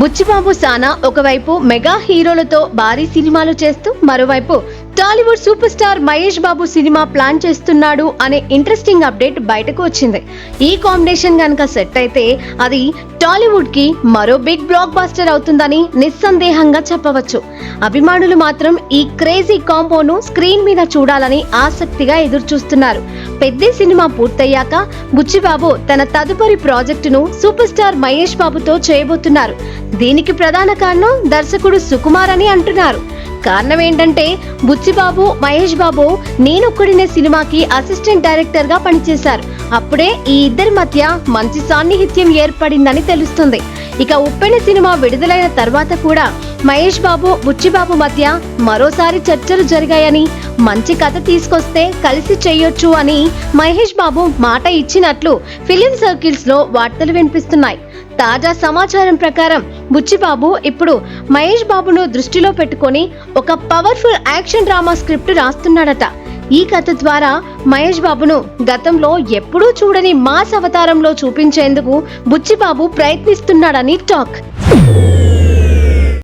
బుచ్చిబాబు సానా ఒకవైపు మెగా హీరోలతో భారీ సినిమాలు చేస్తూ మరోవైపు Tollywood super star Mahesh Babu cinema plan చేస్తున్నాడు అనే ఇంట్రెస్టింగ్ అప్డేట్ బయటకు వచ్చింది. ఈ కాంబినేషన్ కనుక సెట్ అయితే అది టాలీవుడ్కి మరో బిగ్ బ్లాక్ బాస్టర్ అవుతుందని నిస్సందేహంగా చెప్పవచ్చు. అభిమానులు మాత్రం ఈ క్రేజీ కాంబోను స్క్రీన్ మీద చూడాలని ఆసక్తిగా ఎదురు చూస్తున్నారు పెద్ద సినిమా పూర్తయ్యాక బుచ్చిబాబు తన తదుపరి ప్రాజెక్టును సూపర్ స్టార్ మహేష్ బాబుతో చేయబోతున్నారు. దీనికి ప్రధాన కారణం దర్శకుడు సుకుమార్ అని అంటున్నారు. కారణం ఏంటంటే బుచ్చిబాబు మహేష్ బాబు నేనొక్కడినే సినిమాకి అసిస్టెంట్ డైరెక్టర్గా పనిచేశారు. అప్పుడే ఈ ఇద్దరి మధ్య మంచి సాన్నిహిత్యం ఏర్పడిందని తెలుస్తుంది. ఇక ఉప్పెన సినిమా విడుదలైన తర్వాత కూడా మహేష్ బాబు బుచ్చిబాబు మధ్య మరోసారి చర్చలు జరిగాయని మంచి కథ తీసుకొస్తే కలిసి చేయొచ్చు అని మహేష్ బాబు మాట ఇచ్చినట్లు ఫిలిం సర్కిల్స్లో వార్తలు వినిపిస్తున్నాయి. తాజా సమాచారం ప్రకారం బుచ్చిబాబు ఇప్పుడు మహేష్ బాబును దృష్టిలో పెట్టుకొని ఒక పవర్ఫుల్ యాక్షన్ డ్రామా స్క్రిప్ట్ రాస్తున్నాడట. ఈ కథ ద్వారా మహేష్ బాబును గతంలో ఎప్పుడూ చూడని మాస్ అవతారంలో చూపించేందుకు బుచ్చిబాబు ప్రయత్నిస్తున్నాడని టాక్.